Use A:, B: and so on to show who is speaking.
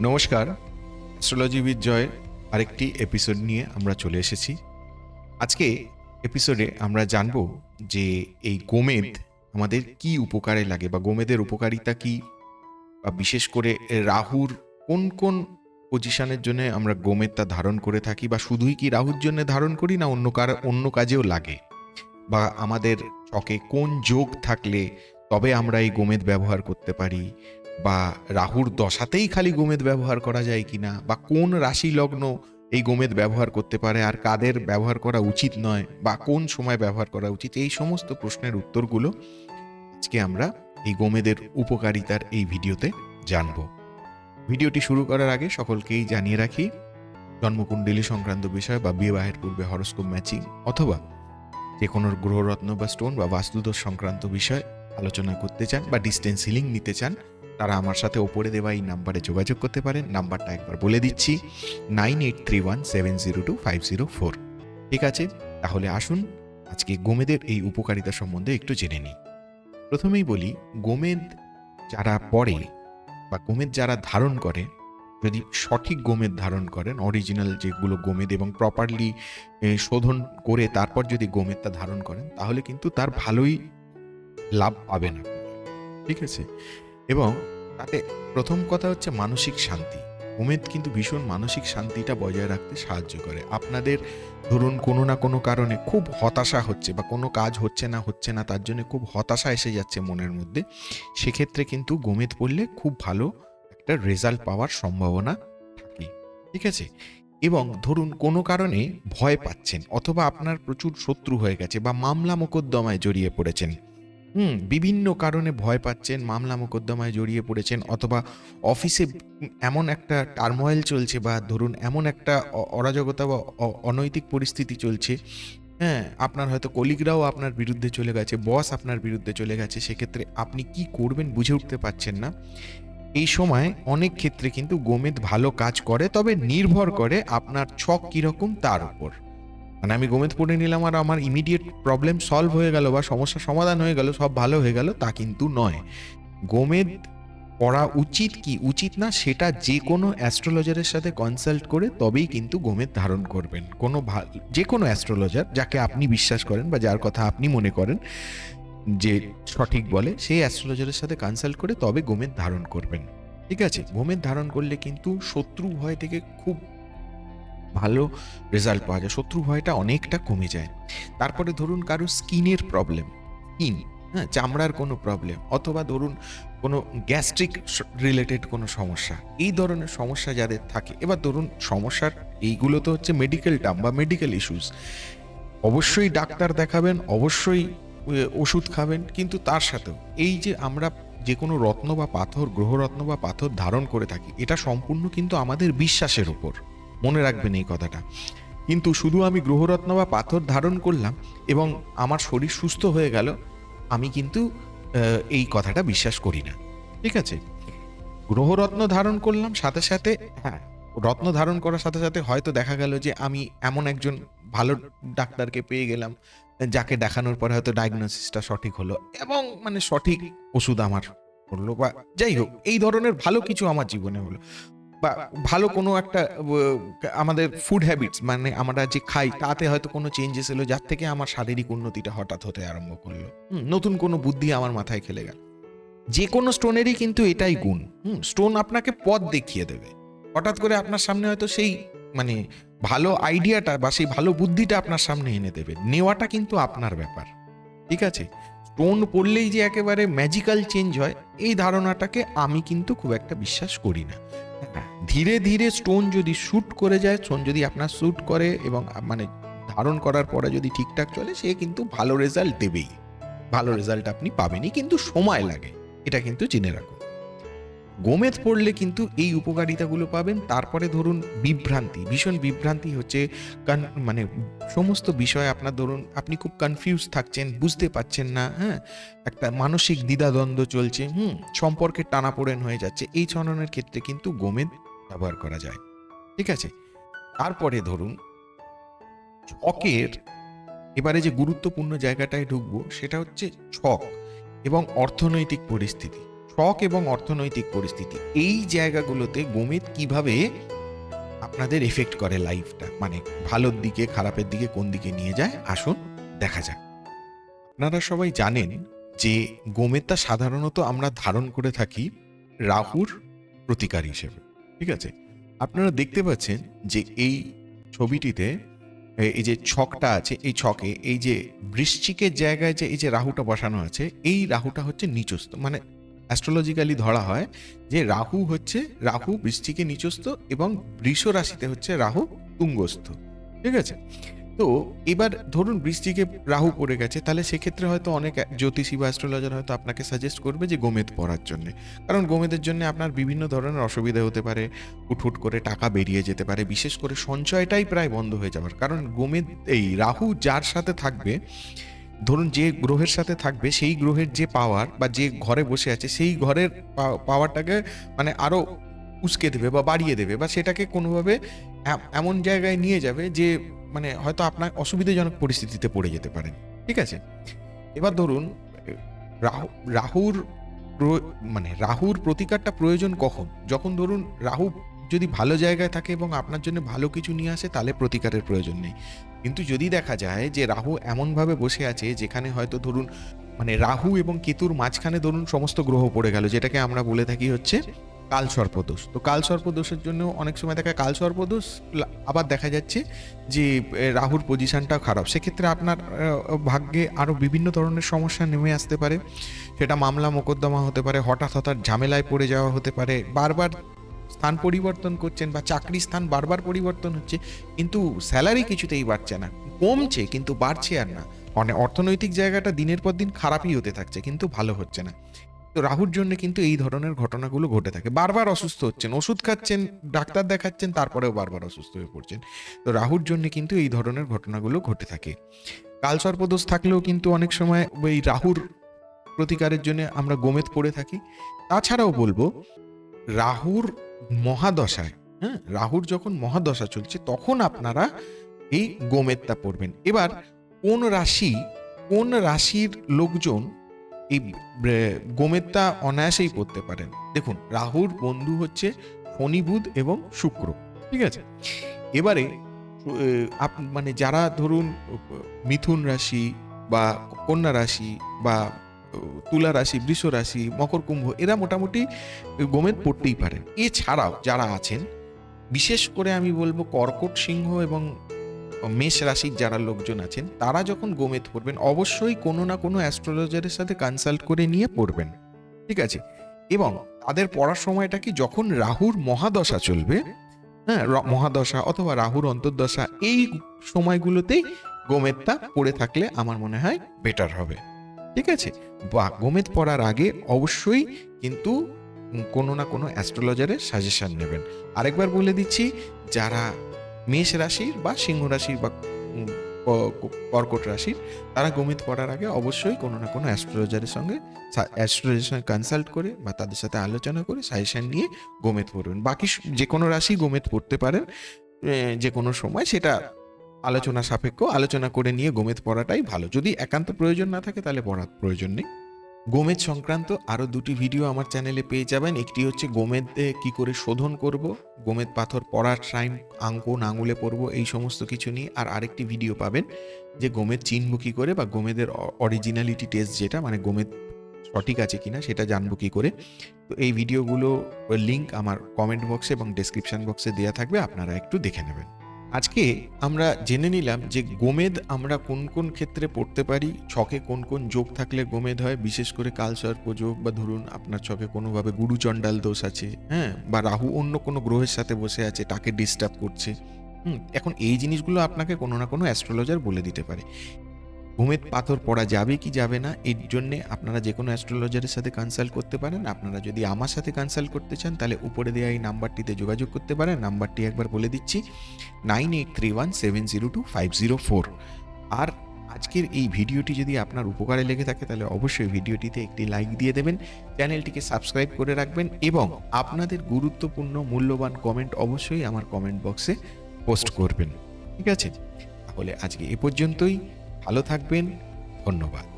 A: নমস্কার astrology with জয়ের আরেকটি এপিসোড নিয়ে আমরা চলে এসেছি। আজকে এপিসোডে আমরা জানব যে এই গোমেদ আমাদের কি উপকারে লাগে বা গোমেদের উপকারিতা কি? বা বিশেষ করে রাহুর কোন কোন পজিশনের জন্য আমরা গোমেদটা ধারণ করে থাকি বা শুধুই কি রাহুর জন্য ধারণ করি না অন্য কার, অন্য কাজেও লাগে? বা আমাদের চকে কোন যোগ থাকলে তবে আমরা এই গোমেদ ব্যবহার করতে পারি? বা রাহুর দশাতেই খালি গোমেদ ব্যবহার করা যায় কিনা বা কোন রাশি লগ্ন এই গোমেদ ব্যবহার করতে পারে? আর কাদের ব্যবহার করা উচিত নয়? বা কোন সময় ব্যবহার করা উচিত? এই সমস্ত প্রশ্নের উত্তরগুলো আজকে আমরা এই গোমেদের উপকারিতার এই ভিডিওতে জানব। ভিডিওটি শুরু করার আগে সকলকেই জানিয়ে রাখি, জন্মকুণ্ডলী সংক্রান্ত বিষয় বা বিবাহের পূর্বে হরস্কোপ ম্যাচিং অথবা যে কোনো গ্রহরত্ন বা স্টোন বা বাস্তুদোষ সংক্রান্ত বিষয় আলোচনা করতে চান বা ডিস্টেন্স হিলিং নিতে চান তারা আমার সাথে ওপরে দেওয়া এই নাম্বারে যোগাযোগ করতে পারেন। নাম্বারটা একবার বলে দিচ্ছি, nine eight three one seven zero two five zero four. ঠিক আছে? তাহলে আসুন, আজকে গোমেদের এই উপকারিতা সম্বন্ধে একটু জেনে নিই। প্রথমেই বলি, গোমেদ যারা পড়ে বা গোমেদ যারা ধারণ করে, যদি সঠিক গোমেদ ধারণ করেন অরিজিনাল যেগুলো গোমেদ এবং প্রপারলি শোধন করে তারপর যদি গোমেদটা ধারণ করেন, তাহলে কিন্তু তার ভালোই লাভ পাবেন আপনারা। ঠিক আছে? এবং তাতে প্রথম কথা হচ্ছে মানসিক শান্তি। উমেদ কিন্তু ভীষণ মানসিক শান্তিটা বজায় রাখতে সাহায্য করে। আপনাদের ধরুন কোনো না কোনো কারণে খুব হতাশা হচ্ছে বা কোনো কাজ হচ্ছে না হচ্ছে না, তার জন্য খুব হতাশা এসে যাচ্ছে মনের মধ্যে, সেক্ষেত্রে কিন্তু গোমেদ পড়লে খুব ভালো একটা রেজাল্ট পাওয়ার সম্ভাবনা থাকে। ঠিক আছে? এবং ধরুন কোনো কারণে ভয় পাচ্ছেন অথবা আপনার প্রচুর শত্রু হয়ে গেছে বা মামলা মোকদ্দমায় জড়িয়ে পড়েছেন হুম, বিভিন্ন কারণে ভয় পাচ্ছেন, মামলা মোকদ্দমায় জড়িয়ে পড়েছেন অথবা অফিসে এমন একটা টার্মোয়েল চলছে বা ধরুন এমন একটা অরাজকতা বা অনৈতিক পরিস্থিতি চলছে হ্যাঁ আপনার হয়তো কলিগরাও আপনার বিরুদ্ধে চলে গেছে বস আপনার বিরুদ্ধে চলে গেছে, সেক্ষেত্রে আপনি কি করবেন বুঝে উঠতে পারছেন না। এই সময় অনেক ক্ষেত্রে কিন্তু গোমেদ ভালো কাজ করে, তবে নির্ভর করে আপনার ছক কীরকম তার উপর। মানে আমি গোমেদ পড়ে নিলাম আর আমার ইমিডিয়েট প্রবলেম সলভ হয়ে গেল বা সমস্যা সমাধান হয়ে গেল, সব ভালো হয়ে গেল, তা কিন্তু নয়। গোমেদ পড়া উচিত কি? উচিত না, সেটা যে কোনো অ্যাস্ট্রোলজারের সাথে কনসাল্ট করে তবেই কিন্তু গোমেদ ধারণ করবেন। কোনো ভালো যে কোনো অ্যাস্ট্রোলজার যাকে আপনি বিশ্বাস করেন বা যার কথা আপনি মনে করেন, যে সঠিক বলে, সেই অ্যাস্ট্রোলজারের সাথে কনসাল্ট করে তবে গোমেদ ধারণ করবেন। ঠিক আছে? গোমেদ ধারণ করলে কিন্তু শত্রু ভয় থেকে খুব ভালো রেজাল্ট পাওয়া যায়। শত্রু ভয়টা অনেকটা কমে যায়। তারপরে ধরুন কারও স্কিনের প্রবলেম স্কিন হ্যাঁ চামড়ার কোনো প্রবলেম অথবা ধরুন কোনো গ্যাস্ট্রিক রিলেটেড কোনো সমস্যা, এই ধরনের সমস্যা যাদের থাকে, এবার ধরুন সমস্যার এইগুলো তো হচ্ছে মেডিকেল টার্ম বা মেডিকেল ইস্যুস অবশ্যই ডাক্তার দেখাবেন, অবশ্যই ওষুধ খাবেন, কিন্তু তার সাথেও এই যে আমরা যে কোনো রত্ন বা পাথর গ্রহরত্ন বা পাথর ধারণ করে থাকি, এটা সম্পূর্ণ কিন্তু আমাদের বিশ্বাসের উপর। মনে রাখবেন এই কথাটা। কিন্তু শুধু আমি গ্রহরত্ন বা পাথর ধারণ করলাম এবং আমার শরীর সুস্থ হয়ে গেল, আমি কিন্তু এই কথাটা বিশ্বাস করি না। ঠিক আছে? গ্রহরত্ন ধারণ করলাম সাথে সাথে হ্যাঁ রত্ন ধারণ করার সাথে সাথে হয়তো দেখা গেল যে আমি এমন একজন ভালো ডাক্তারকে পেয়ে গেলাম, যাকে দেখানোর পরে হয়তো ডায়াগনোসিসটা সঠিক হলো এবং মানে সঠিক ওষুধ আমার করল বা যাই হোক, এই ধরনের ভালো কিছু আমার জীবনে হলো। বা ভালো কোনো একটা আমাদের ফুড হ্যাবিটস মানে আমরা যে খাই, তাতে হয়তো কোনো চেঞ্জেস এলো, যার থেকে আমার শারীরিক উন্নতিটা হঠাৎ হতে আরম্ভ করল। নতুন কোনো বুদ্ধি আমার মাথায় খেলে গেল। যে কোনো স্টোনেরই কিন্তু এটাই গুণ। হুম স্টোন আপনাকে পথ দেখিয়ে দেবে। হঠাৎ করে আপনার সামনে হয়তো সেই মানে ভালো আইডিয়াটা বা সেই ভালো বুদ্ধিটা আপনার সামনে এনে দেবে। নেওয়াটা কিন্তু আপনার ব্যাপার। ঠিক আছে? স্টোন পড়লেই যে একেবারে ম্যাজিক্যাল চেঞ্জ হয় এই ধারণাটাকে আমি কিন্তু খুব একটা বিশ্বাস করি না। হ্যাঁ, ধীরে ধীরে স্টোন যদি শ্যুট করে যায় স্টোন যদি আপনার শ্যুট করে এবং মানে ধারণ করার পরে যদি ঠিকঠাক চলে সে কিন্তু ভালো রেজাল্ট দেবেই। ভালো রেজাল্ট আপনি পাবেনই কিন্তু সময় লাগে। এটা কিন্তু জেনে রাখুন। গোমেদ পড়লে কিন্তু এই উপকারিতাগুলো পাবেন। তারপরে ধরুন বিভ্রান্তি, ভীষণ বিভ্রান্তি হচ্ছে মানে সমস্ত বিষয়ে আপনার ধরুন আপনি খুব কনফিউজ থাকছেন, বুঝতে পারছেন না হ্যাঁ? একটা মানসিক দ্বিধাদ্বন্দ্ব চলছে, হুম? সম্পর্কে টানাপোড়েন হয়ে যাচ্ছে। এই ধরনের ক্ষেত্রে কিন্তু গোমেদ ব্যবহার করা যায়। ঠিক আছে? তারপরে ধরুন ছকের এবারে যে গুরুত্বপূর্ণ জায়গাটায় ঢুকবো, সেটা হচ্ছে ছক এবং অর্থনৈতিক পরিস্থিতি। শখ এবং অর্থনৈতিক পরিস্থিতি। এই জায়গাগুলোতে গোমেদ কীভাবে আপনাদের এফেক্ট করে লাইফটা মানে ভালোর দিকে, খারাপের দিকে কোন দিকে নিয়ে যায়? আসুন, দেখা যাক। আপনারা সবাই জানেন যে গোমেদটা সাধারণত আমরা ধারণ করে থাকি রাহুর প্রতিকার হিসেবে। ঠিক আছে? আপনারা দেখতে পাচ্ছেন যে এই ছবিটিতে, এই যে ছকটা আছে, এই ছকে, এই যে বৃশ্চিকের জায়গায় যে, এই যে রাহুটা বসানো আছে, এই রাহুটা হচ্ছে নিচস্থ মানে অ্যাস্ট্রোলজিক্যালি ধরা হয় যে রাহু হচ্ছে রাহু বৃষ্টিকে নিচস্থ এবং বৃষ রাশিতে হচ্ছে রাহু তুঙ্গস্থ, ঠিক আছে? তো এবার ধরুন বৃষ্টিকে রাহু পড়ে গেছে, তাহলে সেক্ষেত্রে হয়তো অনেক জ্যোতিষী বা অ্যাস্ট্রোলজার হয়তো আপনাকে সাজেস্ট করবে যে গোমেদ পড়ার জন্য। কারণ গোমেদের জন্য আপনার বিভিন্ন ধরনের অসুবিধা হতে পারে, হুটহুট করে টাকা বেরিয়ে যেতে পারে, বিশেষ করে সঞ্চয়টাই প্রায় বন্ধ হয়ে যাবার কারণ গোমেদ, এই রাহু যার সাথে থাকবে ধরুন যে গ্রহের সাথে থাকবে, সেই গ্রহের যে পাওয়ার বা যে ঘরে বসে আছে, সেই ঘরের পাওয়ারটাকে মানে আরও উস্কে দেবে বা বাড়িয়ে দেবে বা সেটাকে কোনোভাবে এমন জায়গায় নিয়ে যাবে যে মানে হয়তো আপনার অসুবিধাজনক পরিস্থিতিতে পড়ে যেতে পারেন। ঠিক আছে? এবার ধরুন, রাহু, রাহুর মানে রাহুর প্রতিকারটা প্রয়োজন কখন? যখন ধরুন রাহু যদি ভালো জায়গায় থাকে এবং আপনার জন্য ভালো কিছু নিয়ে আসে, তাহলে প্রতিকারের প্রয়োজন নেই। কিন্তু যদি দেখা যায় যে রাহু এমনভাবে বসে আছে, যেখানে হয়তো ধরুন মানে রাহু এবং কেতুর মাঝখানে ধরুন সমস্ত গ্রহ পড়ে গেল, যেটাকে আমরা বলে থাকি হচ্ছে কাল সর্পদোষ তো কাল সর্পদোষের জন্য অনেক সময় দেখা কাল সর্পদোষ আবার দেখা যাচ্ছে যে রাহুর পজিশনটাও খারাপ। সেক্ষেত্রে আপনার ভাগ্যে আরও বিভিন্ন ধরনের সমস্যা নেমে আসতে পারে। সেটা মামলা মোকদ্দমা হতে পারে, হঠাৎ হঠাৎ ঝামেলায় পড়ে যাওয়া হতে পারে। বারবার স্থান পরিবর্তন করছেন বা চাকরি স্থান বারবার পরিবর্তন হচ্ছে, কিন্তু স্যালারি কিছুতেই বাড়ছে না। কমছে, কিন্তু বাড়ছে আর না। মানে অর্থনৈতিক জায়গাটা দিনের পর দিন খারাপই হতে থাকছে, কিন্তু ভালো হচ্ছে না। তো রাহুর জন্য কিন্তু এই ধরনের ঘটনাগুলো ঘটে থাকে। বারবার অসুস্থ হচ্ছেন, ওষুধ খাচ্ছেন, ডাক্তার দেখাচ্ছেন, তারপরেও বারবার অসুস্থ হয়ে পড়ছেন। তো রাহুর জন্য কিন্তু এই ধরনের ঘটনাগুলো ঘটে থাকে। কালসর্পদোষ থাকলেও কিন্তু অনেক সময় ওই রাহুর প্রতিকারের জন্য আমরা গোমেদ পড়ে থাকি। তাছাড়াও বলব, রাহুর মহাদশায়। হ্যাঁ রাহুর যখন মহাদশা চলছে, তখন আপনারা এই গোমেদটা পড়বেন। এবার কোন রাশি, কোন রাশির লোকজন এই গোমেদটা অনায়াসেই পড়তে পারেন? দেখুন, রাহুর বন্ধু হচ্ছে শনি বুধ এবং শুক্র, ঠিক আছে? এবারে আপ- মানে যারা ধরুন, মিথুন রাশি বা কন্যা রাশি বা তুলা রাশি, বৃষ রাশি, মকর কুম্ভ, এরা মোটামুটি গোমেদ পড়তেই পারেন এছাড়াও যারা আছেন, বিশেষ করে আমি বলব কর্কট সিংহ এবং মেষ রাশির যারা লোকজন আছেন, তারা যখন গোমেদ পড়বেন অবশ্যই কোনো না কোনো অ্যাস্ট্রোলজারের সাথে কনসাল্ট করে নিয়ে পড়বেন। ঠিক আছে? এবং তাদের পড়ার সময়টা কি, যখন রাহুর মহাদশা চলবে হ্যাঁ মহাদশা অথবা রাহুর অন্তর্দশা, এই সময়গুলোতেই গোমেদটা পড়ে থাকলে আমার মনে হয় বেটার হবে। ঠিক আছে? বা গোমেদ পড়ার আগে অবশ্যই কিন্তু কোনো না কোনো অ্যাস্ট্রোলজারের সাজেশান নেবেন। আরেকবার বলে দিচ্ছি, যারা মেষ রাশির বা সিংহ রাশির বা কর্কট রাশির, তারা গোমেদ পড়ার আগে অবশ্যই কোনো না কোনো অ্যাস্ট্রোলজারের সঙ্গে অ্যাস্ট্রোলজারের সঙ্গে কনসাল্ট করে বা তাদের সাথে আলোচনা করে সাজেশান নিয়ে গোমেদ পড়বেন। বাকি যে কোনো রাশি গোমেদ পড়তে পারেন যে কোনো সময় সেটা আলোচনা সাপেক্ষ, আলোচনা করে নিয়ে গোমেদ পড়াটাই ভালো। যদি একান্ত প্রয়োজন না থাকে তাহলে পড়ার প্রয়োজন নেই। গোমেদ সংক্রান্ত আরও দুটি ভিডিও আমার চ্যানেলে পেয়ে যাবেন। একটি হচ্ছে গোমেদে কি করে শোধন করব গোমেদ পাথর পড়ার টাইম আঙ্কন আঙুলে পড়ব, এই সমস্ত কিছু নিয়ে। আর আরেকটি ভিডিও পাবেন যে গোমেদ চিনব কী করে বা গোমেদের অরিজিনালিটি টেস্ট যেটা মানে গোমেদ সঠিক আছে কিনা সেটা জানব কি করে। তো এই ভিডিওগুলো লিংক আমার কমেন্ট বক্সে এবং ডেসক্রিপশন বক্সে দেওয়া থাকবে, আপনারা একটু দেখে নেবেন। আজকে আমরা জেনে নিলাম যে গোমেদ আমরা কোন কোন ক্ষেত্রে পড়তে পারি, ছকে কোন কোন যোগ থাকলে গোমেদ হয়, বিশেষ করে কালসর্প যোগ বা ধরুন আপনার ছকে কোনোভাবে গুরুচণ্ডাল দোষ আছে হ্যাঁ বা রাহু অন্য কোনো গ্রহের সাথে বসে আছে, তাকে ডিস্টার্ব করছে, হুম, এখন এই জিনিসগুলো আপনাকে কোনো না কোনো অ্যাস্ট্রোলজার বলে দিতে পারে। গোমেদ পাথর পড়া যাবে কি যাবে না এর জন্য আপনারা যে কোনো অ্যাস্ট্রোলজারের সাথে কনসাল্ট করতে পারেন। আপনারা যদি আমার সাথে কনসাল্ট করতে চান, তাহলে উপরে দেওয়া এই নাম্বারটিতে যোগাযোগ করতে পারেন। নাম্বারটি একবার বলে দিচ্ছি, nine eight three one seven zero two five zero four. আর আজকের এই ভিডিওটি যদি আপনার উপকারে লেগে থাকে, তাহলে অবশ্যই ভিডিওটিতে একটি লাইক দিয়ে দেবেন, চ্যানেলটিকে সাবস্ক্রাইব করে রাখবেন এবং আপনাদের গুরুত্বপূর্ণ, মূল্যবান কমেন্ট অবশ্যই আমার কমেন্ট বক্সে পোস্ট করবেন। ঠিক আছে? তাহলে আজকে এ পর্যন্তই। ভালো থাকবেন ধন্যবাদ।